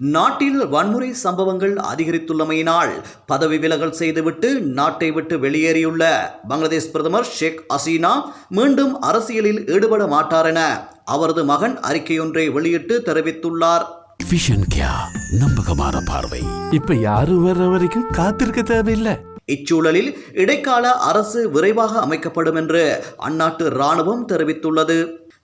நாட்டில் வன்முறை சம்பவங்கள் அதிகரித்துள்ளமையினால் பதவி விலகல் செய்துவிட்டு நாட்டை விட்டு வெளியேறியுள்ள பங்களாதேஷ் பிரதமர் ஷேக் ஹசீனா மீண்டும் அரசியலில் ஈடுபட மாட்டார் என அவரது மகன் அறிக்கையொன்றை வெளியிட்டு தெரிவித்துள்ளார். விஷன் கியா நம்பகமான பார்வை இப்ப யாரும் வர்ற வரைக்கும் காத்திருக்க தேவையில்லை. இச்சூழலில் இடைக்கால அரசு விரைவாக அமைக்கப்படும் என்று அந்நாட்டு இராணுவம் தெரிவித்துள்ளது.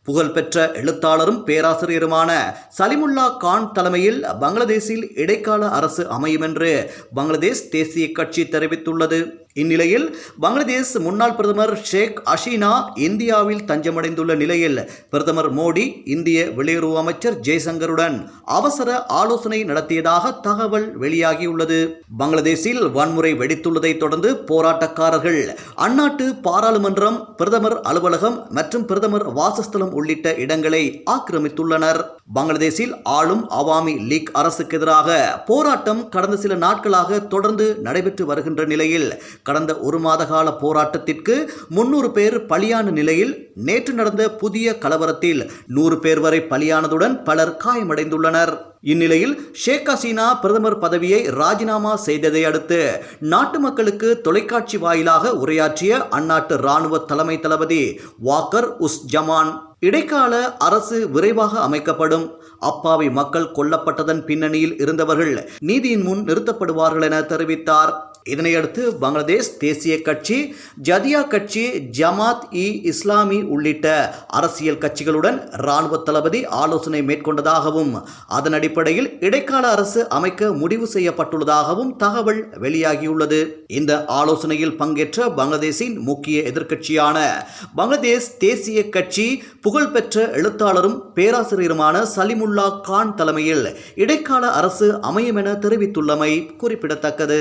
புகழ்பெற்ற எழுத்தாளரும் பேராசிரியருமான சலிமுல்லா கான் தலைமையில் பங்களாதேஷில் இடைக்கால அரசு அமையும் என்று பங்களாதேஷ் தேசிய கட்சி தெரிவித்துள்ளது. இந்நிலையில் பங்களாதேஷ் முன்னாள் பிரதமர் ஷேக் அஷீனா இந்தியாவில் தஞ்சமடைந்துள்ள நிலையில் பிரதமர் மோடி இந்திய வெளியுறவு அமைச்சர் ஜெய்சங்கருடன் அவசர ஆலோசனை நடத்தியதாக தகவல் வெளியாகியுள்ளது. பங்களாதேஷில் வன்முறை வெடித்துள்ளதை தொடர்ந்து போராட்டக்காரர்கள் அந்நாட்டு பாராளுமன்றம் பிரதமர் அலுவலகம் மற்றும் பிரதமர் வாசஸ்தலம் உள்ளிட்ட இடங்களை ஆக்கிரமித்துள்ளனர். பங்களாதேஷில் ஆளும் அவாமி லீக் அரசுக்கு எதிராக போராட்டம் கடந்த சில நாட்களாக தொடர்ந்து நடைபெற்று வருகின்ற நிலையில் கடந்த ஒரு மாத கால போராட்டத்திற்கு முன்னூறு பேர் பலியான நிலையில் நேற்று நடந்த புதிய கலவரத்தில் நூறு பேர் வரை பலியானதுடன் பலர் காயமடைந்துள்ளனர். இந்நிலையில் ஷேக் ஹசீனா பிரதமர் பதவியை ராஜினாமா செய்ததை அடுத்து நாட்டு மக்களுக்கு தொலைக்காட்சி வாயிலாக உரையாற்றிய அந்நாட்டு இராணுவ தலைமை தளபதி வாக்கர் உஸ் ஜமான். இடைக்கால அரசு விரைவாக அமைக்கப்படும். அப்பாவி மக்கள் கொல்லப்பட்டதன் பின்னணியில் இருந்தவர்கள் நீதியின் முன் நிறுத்தப்படுவார்கள் என தெரிவித்தார். இதனையடுத்து பங்களாதேஷ் தேசிய கட்சி ஜதியா கட்சி ஜமாத் இ இஸ்லாமி உள்ளிட்ட அரசியல் கட்சிகளுடன் இராணுவ தளபதி ஆலோசனை மேற்கொண்டதாகவும் அதன் அடிப்படையில் இடைக்கால அரசு அமைக்க முடிவு செய்யப்பட்டுள்ளதாகவும் தகவல் வெளியாகியுள்ளது. இந்த ஆலோசனையில் பங்கேற்ற பங்களாதேஷின் முக்கிய எதிர்க்கட்சியான பங்களாதேஷ் தேசிய கட்சி புகழ்பெற்ற எழுத்தாளரும் பேராசிரியருமான சலிமுல்லா கான் தலைமையில் இடைக்கால அரசு அமையும் என தெரிவித்துள்ளமை குறிப்பிடத்தக்கது.